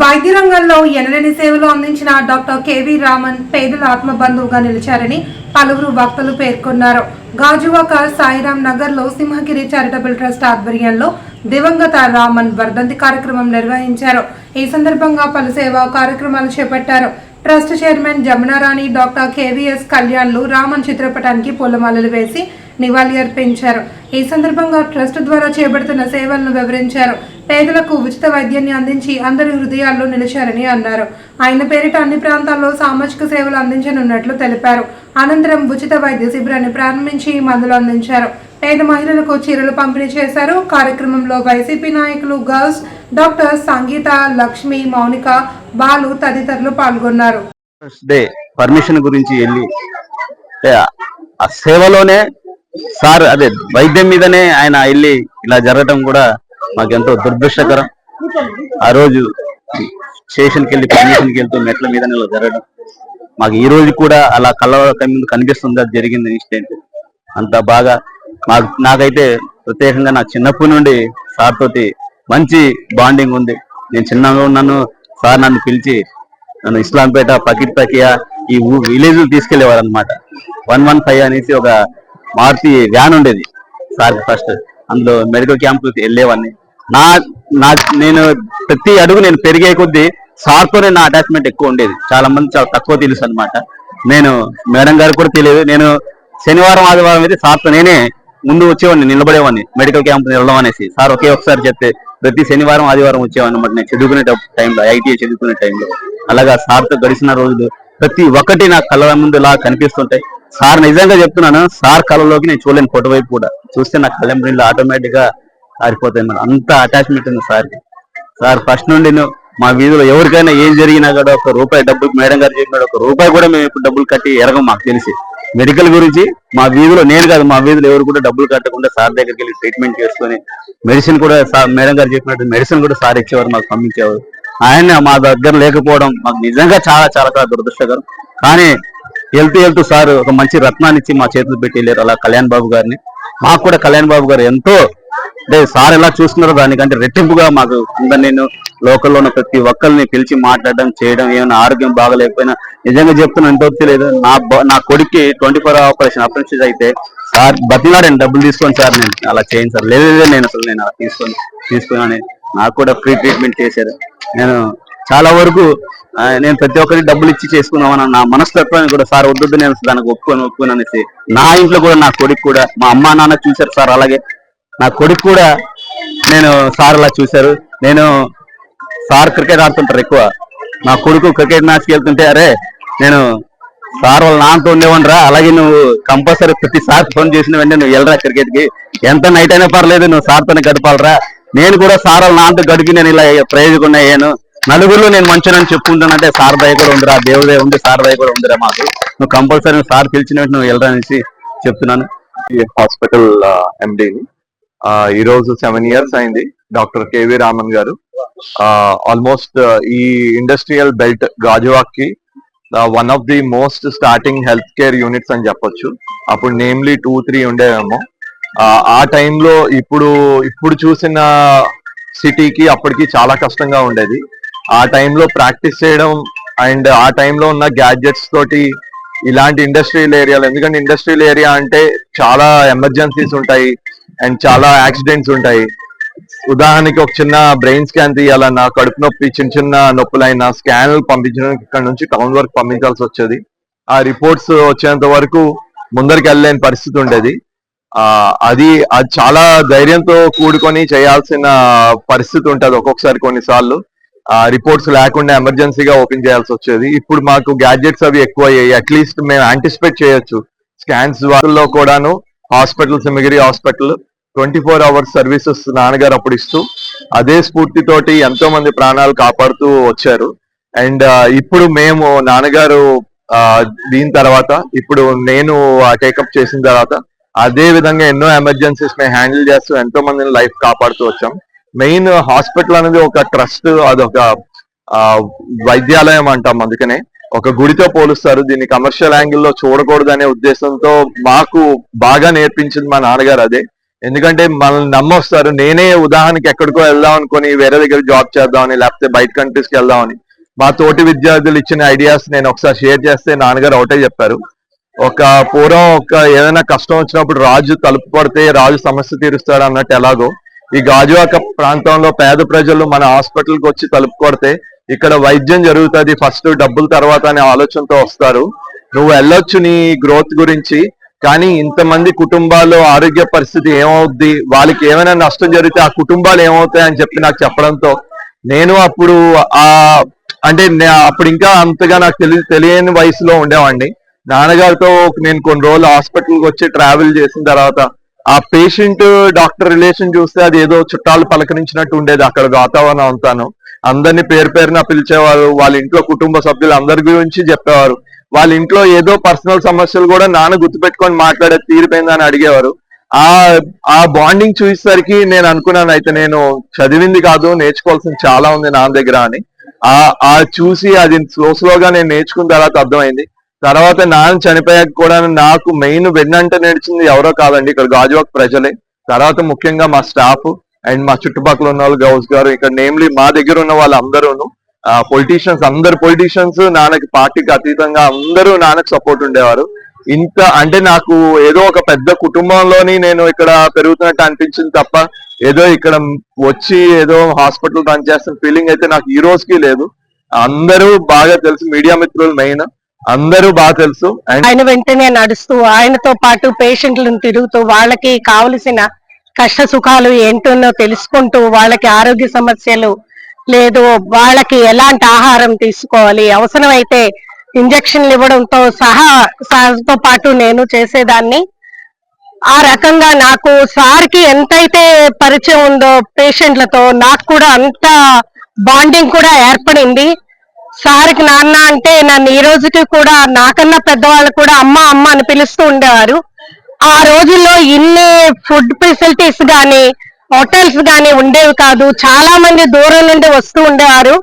వైద్య రంగంలో ఎనలేని సేవలు అందించిన డాక్టర్ కేవి రామన్ పేదల ఆత్మబంధువుగా నిలిచారని పలువురు వక్తలు పేర్కొన్నారు. గాజువాక సాయిరాం నగర్లో సింహగిరి చారిటబుల్ ట్రస్ట్ ఆధ్వర్యంలో దివంగత రామన్ వర్ధంతి కార్యక్రమం నిర్వహించారు. ఈ సందర్భంగా పలు సేవా కార్యక్రమాలు చేపట్టారు. Trust chairman Jamunarani doctor KVS కళ్యాణ్లు Raman చిత్రపటానికి పూలమాలలు వేసి నివాళి అర్పించారు. ఈ సందర్భంగా ట్రస్ట్ ద్వారా చేపడుతున్న సేవలను వివరించారు. పేదలకు ఉచిత వైద్యాన్ని అందించి అందరి హృదయాల్లో నిలిచారని అన్నారు. ఆయన పేరిట అన్ని ప్రాంతాల్లో సామాజిక సేవలు అందించనున్నట్లు తెలిపారు. అనంతరం ఉచిత వైద్య శిబిరాన్ని ప్రారంభించి మందులు అందించారు. పేద మహిళలకు చీరలు పంపిణీ చేశారు. కార్యక్రమంలో వైసీపీ నాయకులు గర్ల్స్ డాక్టర్ సంగీత లక్ష్మి మౌనిక బాలు తదితరులు పాల్గొన్నారు. డే పర్మిషన్ గురించి వెళ్ళి ఆ సేవలోనే సార్ అదే వైద్యం మీదనే ఆయన వెళ్ళి ఇలా జరగటం కూడా మాకెంతో దురదృష్టకరం ఆ రోజు స్టేషన్కి వెళ్ళి పర్మిషన్కి వెళ్తూ మెట్ల మీదనే ఇలా జరగడం. మాకు ఈ రోజు కూడా అలా కళ్ళ ముందు కనిపిస్తుంది అది జరిగింది ఇన్సిడెంట్ అంత బాగా మాకు నాకైతే ప్రత్యేకంగా నా చిన్నప్పటి నుండి సార్ తోటి మంచి బాండింగ్ ఉంది. నేను చిన్నగా ఉన్నాను సార్ నన్ను పిలిచి నన్ను ఇస్లాంపేట పకిట్ తకియా ఈ విలేజ్ తీసుకెళ్ళేవారు అనమాట వన్ వన్ ఫైవ్ అనేసి ఒక మారుతి వ్యాన్ ఉండేది సార్ ఫస్ట్. అందులో మెడికల్ క్యాంప్ వెళ్ళేవాడిని నా నా నేను ప్రతి అడుగు నేను పెరిగే కొద్దీ సార్ తోనే నా అటాచ్మెంట్ ఎక్కువ ఉండేది. చాలా మంది చాలా తక్కువ తెలుసు అనమాట నేను మేడం గారికి కూడా తెలియదు. నేను శనివారం ఆదివారం అయితే సార్తో నేనే ముందు వచ్చేవాడిని నిలబడేవాడిని మెడికల్ క్యాంప్ నిలడం అనేసి. సార్ ఒకే ఒకసారి చెప్తే ప్రతి శనివారం ఆదివారం వచ్చేవన్నమాట నేను చదువుకునే టైంలో ఐటీఐ చదువుకునే టైంలో అలాగా సార్తో గడిచిన రోజులు ప్రతి ఒక్కటి నా కళ్ళ ముందు ఇలా కనిపిస్తుంటాయి. సార్ నిజంగా చెప్తున్నాను సార్ కళ్ళలోకి నేను చూడలేను ఫోటో వైపు కూడా. చూస్తే నా కళ్ళ ముందు ఆటోమేటిక్గా ఆరిపోతాయి మరి అంత అటాచ్మెంట్ ఉంది సార్ సార్ ఫస్ట్ నుండి మా వీధిలో ఎవరికైనా ఏం జరిగినా కూడా ఒక రూపాయి డబ్బు మేడం గారు చెప్పినాడు ఒక రూపాయి కూడా మేము ఇప్పుడు డబ్బులు కట్టి ఎరగం మాకు తెలిసి. మెడికల్ గురించి మా వీధిలో నేను కాదు మా వీధిలో ఎవరు కూడా డబ్బులు కట్టకుండా సార్ దగ్గరికి వెళ్ళి ట్రీట్మెంట్ చేసుకొని మెడిసిన్ కూడా సార్ మేడం గారు చెప్పినట్టు మెడిసిన్ కూడా సార్ ఇచ్చేవారు మాకు పంపించేవారు. ఆయన మా దగ్గర లేకపోవడం మాకు నిజంగా చాలా చాలా చాలా దురదృష్టకరం. కానీ వెళ్తూ వెళ్తూ సార్ ఒక మంచి రత్నాన్ని ఇచ్చి మా చేతులు పెట్టి వెళ్ళారు అలా కళ్యాణ్ బాబు గారిని. మాకు కూడా కళ్యాణ్ బాబు గారు ఎంతో అంటే సార్ ఎలా చూస్తున్నారో దానికంటే రెట్టింపుగా మాకు అందరు నేను లోకల్లో ఉన్న ప్రతి ఒక్కరిని పిలిచి మాట్లాడడం చేయడం ఏమైనా ఆరోగ్యం బాగలేకపోయినా నిజంగా చెప్తున్నా ఎంతో తెలియదు నా బ- నా కొడుక్కి ట్వంటీ ఫోర్ ఆపరేషన్ ఆపరేషన్ అయితే సార్ బతినాడని డబ్బులు తీసుకోండి సార్ నేను అలా చేయండి సార్. లేదు లేదు, నేను అసలు నేను అలా తీసుకొని తీసుకున్నాను నాకు కూడా ఫ్రీ ట్రీట్మెంట్ చేశారు. నేను చాలా వరకు నేను ప్రతి ఒక్కరికి డబ్బులు ఇచ్చి చేసుకున్నామని నా మనస్తత్వాన్ని కూడా సార్ వద్దు నేను దానికి ఒప్పుకొని ఒప్పుకొని అనేసి నా ఇంట్లో కూడా నా కొడుకు కూడా మా అమ్మా నాన్న చూశారు సార్ అలాగే. నా కొడుకు కూడా నేను సార్ అలా చూశారు. నేను సార్ క్రికెట్ ఆడుతుంటారు ఎక్కువ. నా కొడుకు క్రికెట్ మ్యాచ్కి వెళ్తుంటే అరే నేను సార్ వాళ్ళ నాన్నతో ఉండేవాడిని రా అలాగే నువ్వు కంపల్సరీ ప్రతిసారి ఫోన్ చేసిన వెంటనే నువ్వు వెళ్ళరా క్రికెట్కి ఎంత నైట్ అయినా పర్లేదు నువ్వు సార్తోనే గడపాలరా. నేను కూడా సార్ వాళ్ళ నాన్నతో గడిపి నేను ఇలా ప్రయోజకున్నా అయ్యాను. నలుగురిలో నేను మంచినని చెప్పుకుంటానంటే సార్ దయ కూడా ఉందిరా దేవుడే ఉంది సార్ దయ కూడా ఉందిరా మాకు. నువ్వు కంపల్సరీ సార్ పిలిచిన వెంటనే నువ్వు వెళ్ళరా అనేసి చెప్తున్నాను. హాస్పిటల్ ఎండిని ఈ రోజు సెవెన్ ఇయర్స్ అయింది. Doctor KV Raman garu. Almost uh, ఈ industrial belt గాజువాక్కి one of the most starting health care units అని చెప్పొచ్చు. అప్పుడు నేమ్లీ టూ త్రీ ఉండేవేమో. ఆ, టైంలో ఇప్పుడు ఇప్పుడు చూసిన సిటీకి అప్పటికి చాలా కష్టంగా ఉండేది. ఆ టైంలో ప్రాక్టీస్ చేయడం అండ్ ఆ టైంలో ఉన్న గ్యాడ్జెట్స్ తోటి ఇలాంటి ఇండస్ట్రియల్ ఏరియాలో ఎందుకంటే ఇండస్ట్రియల్ ఏరియా అంటే చాలా ఎమర్జెన్సీస్ ఉంటాయి అండ్ చాలా యాక్సిడెంట్స్ ఉంటాయి. ఉదాహరణకి ఒక చిన్న బ్రెయిన్ స్కాన్ తీయాలన్నా కడుపు నొప్పి చిన్న చిన్న నొప్పులైనా స్కాన్లు పంపించడానికి ఇక్కడ నుంచి టౌన్ వరకు పంపించాల్సి వచ్చేది. ఆ రిపోర్ట్స్ వచ్చేంత వరకు ముందరికి వెళ్ళలేని పరిస్థితి ఉండేది. ఆ అది అది చాలా ధైర్యంతో కూడుకొని చేయాల్సిన పరిస్థితి ఉంటుంది ఒక్కొక్కసారి కొన్నిసార్లు. ఆ రిపోర్ట్స్ లేకుండా ఎమర్జెన్సీగా ఓపెన్ చేయాల్సి వచ్చేది. ఇప్పుడు మాకు గ్యాడ్జెట్స్ అవి ఎక్కువ అయ్యాయి అట్లీస్ట్ మేము యాంటిసిపేట్ చేయొచ్చు. స్కాన్స్ వాటిల్లో కూడాను hospital Simhagiri hospital twenty four hours services నాన్నగారు అప్పుడు ఇస్తూ అదే స్ఫూర్తితోటి ఎంతో మంది ప్రాణాలు కాపాడుతూ వచ్చారు. అండ్ ఇప్పుడు మేము నాన్నగారు ఆ, దీని తర్వాత ఇప్పుడు నేను టేకప్ చేసిన తర్వాత అదే విధంగా ఎన్నో ఎమర్జెన్సీస్ మేము హ్యాండిల్ చేస్తూ ఎంతో మందిని లైఫ్ కాపాడుతూ వచ్చాం. మెయిన్ హాస్పిటల్ అనేది ఒక ట్రస్ట్ అదొక వైద్యాలయం అంటాం అందుకనే. ఒక గుడితో పోలుస్తారు దీన్ని కమర్షియల్ యాంగిల్లో చూడకూడదు అనే ఉద్దేశంతో మాకు బాగా నేర్పించింది మా నాన్నగారు అదే. ఎందుకంటే మనల్ని నమ్మొస్తారు. నేనే ఉదాహరణకి ఎక్కడికో వెళ్దాం అనుకుని వేరే దగ్గర జాబ్ చేద్దామని లేకపోతే బయట కంట్రీస్కి వెళ్దామని మా తోటి విద్యార్థులు ఇచ్చిన ఐడియాస్ నేను ఒకసారి షేర్ చేస్తే నాన్నగారు ఒకటే చెప్పారు. ఒక పూర్వం ఒక ఏదైనా కష్టం వచ్చినప్పుడు రాజు తలుపు కొడితే రాజు సమస్య తీరుస్తాడు అన్నట్టు ఎలాగో. ఈ గాజువాక ప్రాంతంలో పేద ప్రజలు మన హాస్పిటల్కి వచ్చి తలుపు కొడితే ఇక్కడ వైద్యం జరుగుతుంది ఫస్ట్ డబ్బుల తర్వాత అనే ఆలోచనతో వస్తారు. నువ్వు వెళ్ళొచ్చు నీ గ్రోత్ గురించి. కానీ ఇంతమంది కుటుంబాల్లో ఆరోగ్య పరిస్థితి ఏమవుద్ది? వాళ్ళకి ఏమైనా నష్టం జరిగితే ఆ కుటుంబాలు ఏమవుతాయి అని చెప్పి నాకు చెప్పడంతో నేను అప్పుడు ఆ అంటే అప్పుడు ఇంకా అంతగా నాకు తెలి తెలియని వయసులో ఉండేవాడిని. నాన్నగారితో నేను కొన్ని రోజులు హాస్పిటల్కి వచ్చి ట్రావెల్ చేసిన తర్వాత ఆ పేషెంట్ డాక్టర్ రిలేషన్ చూస్తే అది ఏదో చుట్టాలు పలకరించినట్టు ఉండేది అక్కడ వాతావరణం అంతాను. అందరినీ పేరు పేరున పిలిచేవారు వాళ్ళ ఇంట్లో కుటుంబ సభ్యులు అందరి గురించి చెప్పేవారు. వాళ్ళ ఇంట్లో ఏదో పర్సనల్ సమస్యలు కూడా నాన్న గుర్తుపెట్టుకొని మాట్లాడే తీరిపోయిందని అడిగేవారు. ఆ ఆ బాండింగ్ చూసేసరికి నేను అనుకున్నాను అయితే నేను చదివింది కాదు నేర్చుకోవాల్సింది చాలా ఉంది నాన్న దగ్గర అని. ఆ ఆ చూసి అది స్లో స్లోగా నేను నేర్చుకున్న తర్వాత అర్థమైంది. తర్వాత నాన్న చనిపోయాక కూడా నాకు మెయిన్ వెన్నంట నడిచింది ఎవరో కాదండి ఇక్కడ గాజువాక్ ప్రజలే. తర్వాత ముఖ్యంగా మా స్టాఫ్ అండ్ మా చుట్టుపక్కల ఉన్న వాళ్ళు గౌస్ గారు ఇక్కడ నేమ్లీ మా దగ్గర ఉన్న వాళ్ళందరూను పొలిటీషియన్స్ అందరు పొలిటీషియన్స్ నాన్నకి పార్టీకి అతీతంగా అందరూ నాన్నకి సపోర్ట్ ఉండేవారు. ఇంత అంటే నాకు ఏదో ఒక పెద్ద కుటుంబంలోని నేను ఇక్కడ పెరుగుతున్నట్టు అనిపించింది తప్ప ఏదో ఇక్కడ వచ్చి ఏదో హాస్పిటల్ రన్ చేస్తున్న ఫీలింగ్ అయితే నాకు ఈ రోజుకి లేదు. అందరూ బాగా తెలుసు మీడియా మిత్రులు మెయిన్ అందరూ బాగా తెలుసు. ఆయన వెంటనే నడుస్తూ ఆయనతో పాటు పేషెంట్లను తిరుగుతూ వాళ్ళకి కావలసిన కష్ట సుఖాలు ఏంటో తెలుసుకుంటూ వాళ్ళకి ఆరోగ్య సమస్యలు లేదు వాళ్ళకి ఎలాంటి ఆహారం తీసుకోవాలి? అవసరమైతే ఇంజక్షన్లు ఇవ్వడంతో సహా సార్తో పాటు నేను చేసేదాన్ని. ఆ రకంగా నాకు సార్కి ఎంతైతే పరిచయం ఉందో పేషెంట్లతో నాకు కూడా అంత బాండింగ్ కూడా ఏర్పడింది. సార్కి నాన్న అంటే నన్ను ఈ రోజుకి కూడా నాకన్నా పెద్దవాళ్ళు కూడా అమ్మ అమ్మ అని పిలుస్తూ ఉండేవారు. ఆ రోజుల్లో ఇన్ని ఫుడ్ ఫెసిలిటీస్ కానీ హోటల్స్ గాని ఉండేవి కాదు. చాలా మంది దూరం నుండి వస్తూ ఉండేవారు.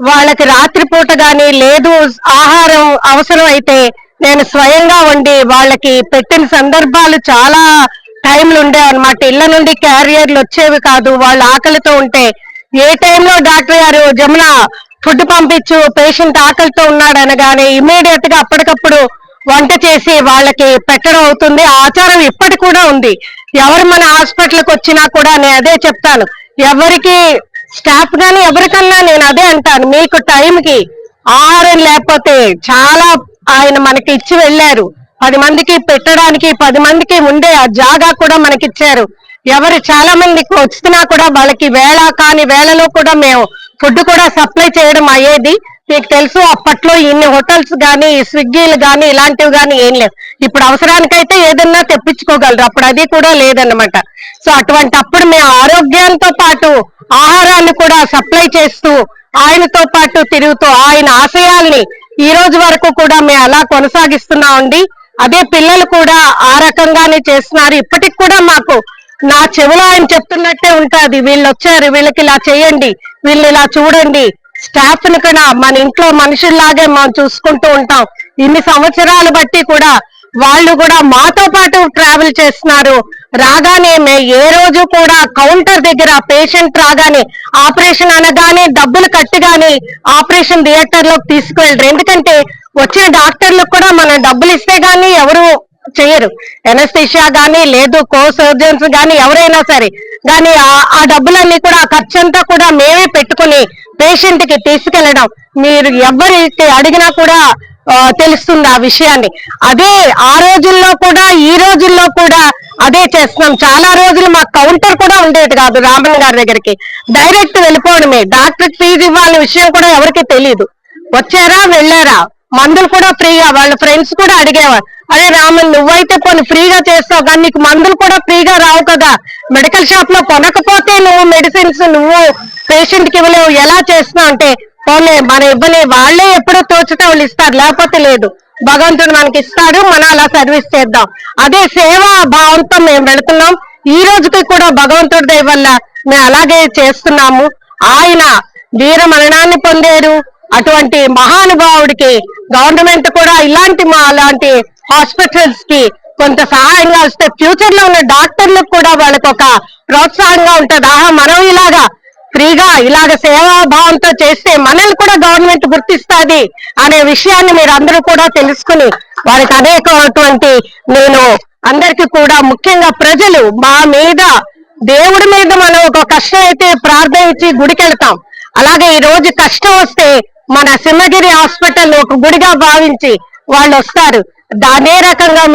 వాళ్ళకి రాత్రిపూట గాని లేదు ఆహారం అవసరం అయితే నేను స్వయంగా వండి వాళ్ళకి పెట్టిన సందర్భాలు చాలా టైంలు ఉండేవి అనమాట ఇళ్ళ నుండి క్యారియర్లు వచ్చేవి కాదు. వాళ్ళ ఆకలితో ఉంటే ఏ టైంలో డాక్టర్ గారు జమున ఫుడ్ పంపించు పేషెంట్ ఆకలితో ఉన్నాడు అనగానే ఇమీడియట్గా అప్పటికప్పుడు వంట చేసి వాళ్ళకి పెట్టడం అవుతుంది. ఆచారం ఇప్పటి కూడా ఉంది. ఎవరు మన హాస్పిటల్కి వచ్చినా కూడా నేను అదే చెప్తాను. ఎవరికి స్టాఫ్ గాని ఎవరికన్నా నేను అదే అంటాను. మీకు టైంకి ఆరు లేకపోతే చాలా ఆయన మనకి ఇచ్చి వెళ్ళారు. పది మందికి పెట్టడానికి పది మందికి ఉండే ఆ జాగా కూడా మనకి ఇచ్చారు ఎవరు చాలా మందికి వచ్చినా కూడా వాళ్ళకి వేళ కాని వేళలో కూడా మేము ఫుడ్ కూడా సప్లై చేయడం అయ్యేది. మీకు తెలుసు అప్పట్లో ఇన్ని హోటల్స్ గానీ స్విగ్గీలు గానీ ఇలాంటివి గానీ ఏం లేవు. ఇప్పుడు అవసరానికైతే ఏదన్నా తెప్పించుకోగలరు. అప్పుడు అది కూడా లేదన్నమాట. సో అటువంటి అప్పుడు మేము ఆరోగ్యంతో పాటు ఆహారాన్ని కూడా సప్లై చేస్తూ ఆయనతో పాటు తిరుగుతూ ఆయన ఆశయాల్ని ఈ రోజు వరకు కూడా మేము అలా కొనసాగిస్తున్నామండి. అదే పిల్లలు కూడా ఆ రకంగానే చేస్తున్నారు. ఇప్పటికి కూడా మాకు నా చెవిలో ఆయన చెప్తున్నట్టే ఉంటది. వీళ్ళు వచ్చారు వీళ్ళకి ఇలా చేయండి వీళ్ళు ఇలా చూడండి స్టాఫ్ని కూడా మన ఇంట్లో మనుషుల్లాగే మనం చూసుకుంటూ ఉంటాం. ఇన్ని సంవత్సరాలు బట్టి కూడా వాళ్ళు కూడా మాతో పాటు ట్రావెల్ చేస్తున్నారు. రాగానే ఏ రోజు కూడా కౌంటర్ దగ్గర పేషెంట్ రాగానే ఆపరేషన్ అనగానే డబ్బులు కట్టిగానే ఆపరేషన్ థియేటర్లోకి తీసుకువెళ్ళరు. ఎందుకంటే వచ్చిన డాక్టర్లకు కూడా మనం డబ్బులు ఇస్తే గానీ ఎవరు చేయరు. ఎనస్థిషియా గానీ లేదు కో సర్జన్స్ గానీ ఎవరైనా సరే. కానీ ఆ- ఆ డబ్బులన్నీ కూడా ఆ ఖర్చంతా కూడా మేమే పెట్టుకుని పేషెంట్కి తీసుకెళ్ళడం మీరు ఎవరికి అడిగినా కూడా తెలుస్తుంది ఆ విషయాన్ని. అదే ఆ రోజుల్లో కూడా ఈ రోజుల్లో కూడా అదే చేస్తున్నాం. చాలా రోజులు మా కౌంటర్ కూడా ఉండేది కాదు రామన్ గారి దగ్గరికి. డైరెక్ట్ వెళ్ళిపోవడమే. డాక్టర్ ఫీజు ఇవ్వాలని విషయం కూడా ఎవరికి తెలియదు వచ్చారా వెళ్ళారా? మందులు కూడా ఫ్రీగా వాళ్ళ ఫ్రెండ్స్ కూడా అడిగేవారు అరే రామన్ నువ్వైతే పోనీ ఫ్రీగా చేస్తావు కానీ నీకు మందులు కూడా ఫ్రీగా రావు కదా. మెడికల్ షాప్లో కొనకపోతే నువ్వు మెడిసిన్స్ నువ్వు పేషెంట్కి ఇవ్వలేవు. ఎలా చేస్తున్నావు అంటే పోనీ మన ఇవ్వలే వాళ్ళే ఎప్పుడో తోచితే వాళ్ళు ఇస్తారు లేకపోతే లేదు. భగవంతుడు మనకి ఇస్తాడు మనం అలా సర్వీస్ చేద్దాం. అదే సేవా భావంతో మేము వెళుతున్నాం. ఈ రోజుకి కూడా భగవంతుడి దయ వల్ల మేము అలాగే చేస్తున్నాము. ఆయన వీర మరణాన్ని పొందారు. అటువంటి మహానుభావుడికి గవర్నమెంట్ కూడా ఇలాంటి మా అలాంటి హాస్పిటల్స్కి కొంత సహాయంగా వస్తే ఫ్యూచర్లో ఉన్న డాక్టర్లకు కూడా వాళ్ళకి ఒక ప్రోత్సాహంగా ఉంటుంది. ఆహా మనం ఇలాగా ఫ్రీగా ఇలాగ సేవాభావంతో చేస్తే మనల్ని కూడా గవర్నమెంట్ గుర్తిస్తుంది అనే విషయాన్ని మీరు అందరూ కూడా తెలుసుకుని వారికి అనేకమైనటువంటి నేను అందరికీ కూడా ముఖ్యంగా ప్రజలు మా మీద దేవుడి మీద మనం ఒక కష్టం అయితే ప్రార్థన ఇచ్చి గుడికి వెళ్తాం అలాగే ఈ రోజు కష్టం వస్తే మన సింహగిరి హాస్పిటల్ ఒక గుడిగా భావించి వాళ్ళు వస్తారు. అదే రకంగా